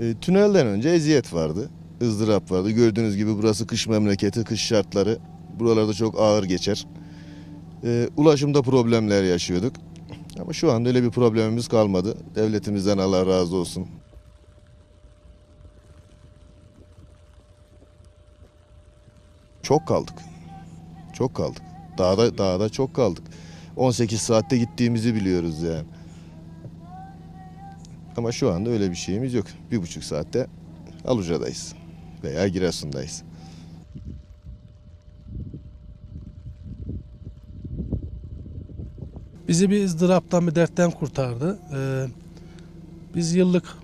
E, tünelden önce eziyet vardı. ızdırap vardı. Gördüğünüz gibi burası kış memleketi, kış şartları. Buralarda çok ağır geçer. E, ulaşımda problemler yaşıyorduk. Ama şu anda öyle bir problemimiz kalmadı. Devletimizden Allah razı olsun. Çok kaldık. Çok kaldık. Dağda, dağda çok kaldık. 18 saatte gittiğimizi biliyoruz yani. Ama şu anda öyle bir şeyimiz yok. Bir buçuk saatte Aluca'dayız veya Giresun'dayız. Bizi bir ızdıraptan bir dertten kurtardı. Ee, biz yıllık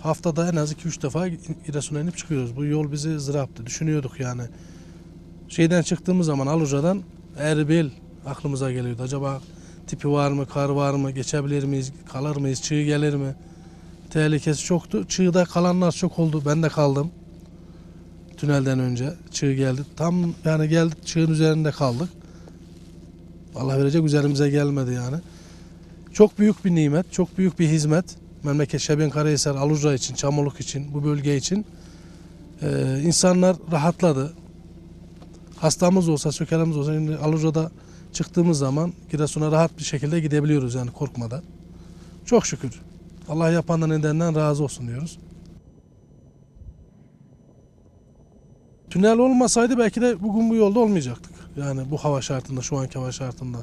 haftada en az 2-3 defa Giresun'a inip çıkıyoruz. Bu yol bizi ızdıraptı. Düşünüyorduk yani. Şeyden çıktığımız zaman Aluca'dan Erbil aklımıza geliyordu. Acaba tipi var mı, kar var mı, geçebilir miyiz, kalır mıyız, çığ gelir mi? Tehlikesi çoktu. Çığda kalanlar çok oldu. Ben de kaldım. Tünelden önce çığ geldi. Tam yani geldik çığın üzerinde kaldık. Allah verecek üzerimize gelmedi yani. Çok büyük bir nimet, çok büyük bir hizmet. Memleket Şebin Karahisar, Aluca için, Çamoluk için, bu bölge için. Ee, insanlar rahatladı. Hastamız olsa, sökelemiz olsa şimdi Aluca'da çıktığımız zaman Giresun'a rahat bir şekilde gidebiliyoruz yani korkmadan. Çok şükür. Allah yapandan edenden razı olsun diyoruz. Tünel olmasaydı belki de bugün bu yolda olmayacaktık. Yani bu hava şartında, şu anki hava şartında.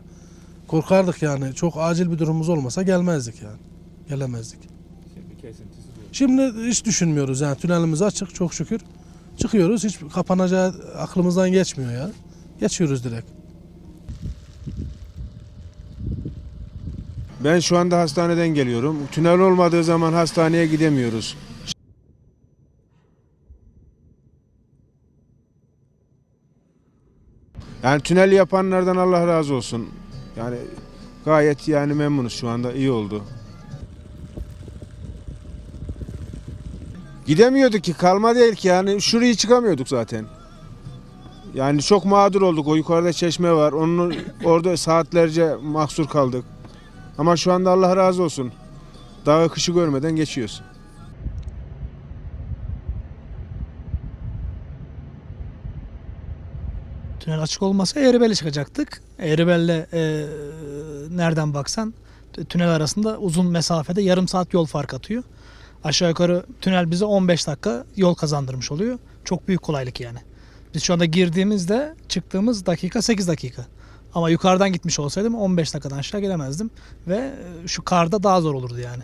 Korkardık yani. Çok acil bir durumumuz olmasa gelmezdik yani. Gelemezdik. Şimdi. Şimdi hiç düşünmüyoruz yani tünelimiz açık çok şükür. Çıkıyoruz hiç kapanacağı aklımızdan geçmiyor ya. Geçiyoruz direkt. Ben şu anda hastaneden geliyorum. Tünel olmadığı zaman hastaneye gidemiyoruz. Yani tünel yapanlardan Allah razı olsun. Yani gayet yani memnunuz şu anda iyi oldu. Gidemiyorduk ki kalma değil ki yani şurayı çıkamıyorduk zaten. Yani çok mağdur olduk. O yukarıda çeşme var. Onun orada saatlerce mahsur kaldık. Ama şu anda Allah razı olsun. Dağı kışı görmeden geçiyoruz. Tünel açık olmasa Eğribel'e çıkacaktık. Eğribel'le e, nereden baksan tünel arasında uzun mesafede yarım saat yol fark atıyor. Aşağı yukarı tünel bize 15 dakika yol kazandırmış oluyor. Çok büyük kolaylık yani. Biz şu anda girdiğimizde çıktığımız dakika 8 dakika. Ama yukarıdan gitmiş olsaydım 15 dakikadan aşağı gelemezdim. Ve e, şu karda daha zor olurdu yani.